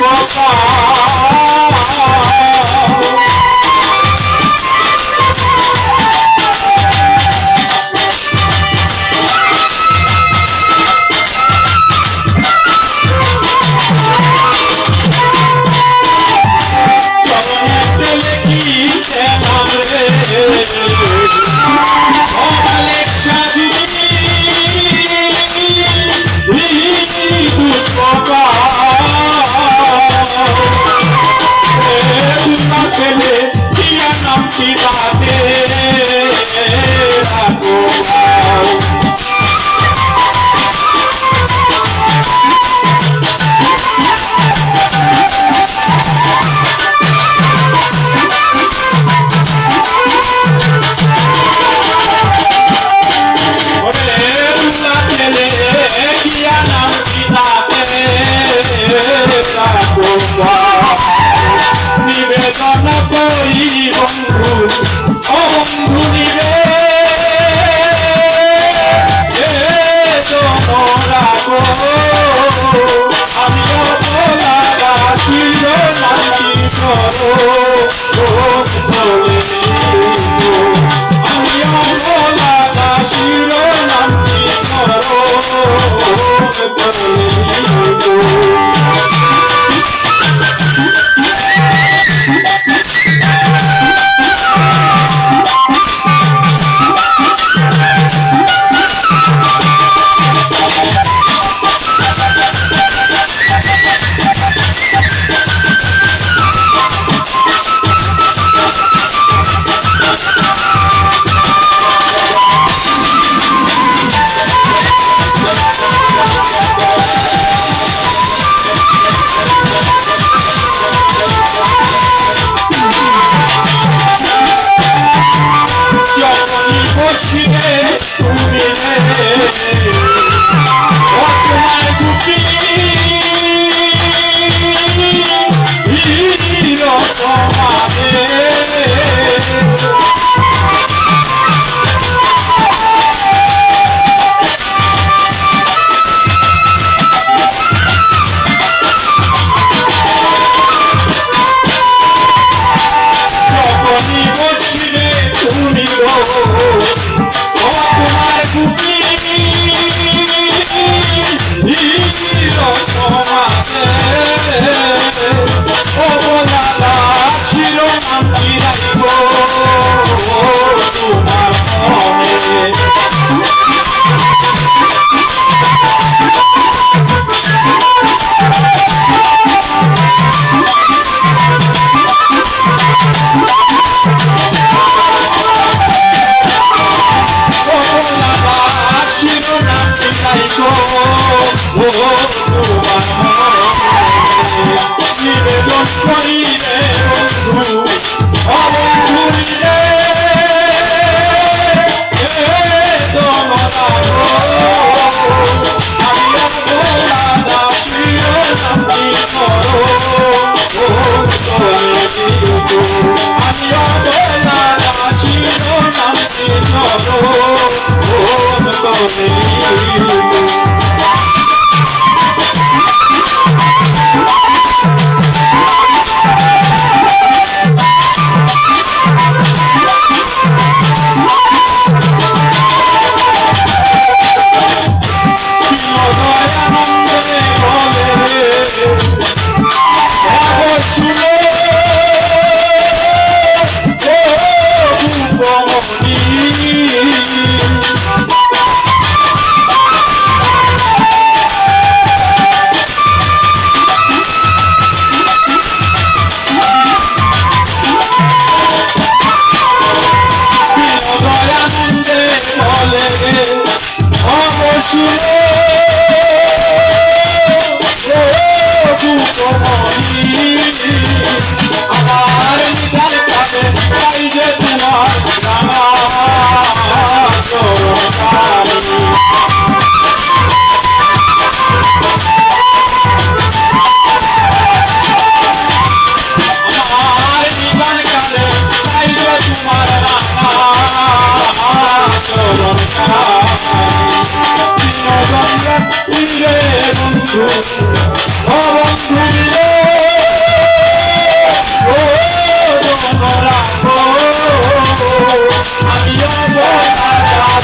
কথা। করি বন্ধু ও বন্ধু নিবে আমি অপরাধী নাচি করো শিরে তুমি see. বন্ধু ও বন্ধু রে ও ও আমি অবতারাতি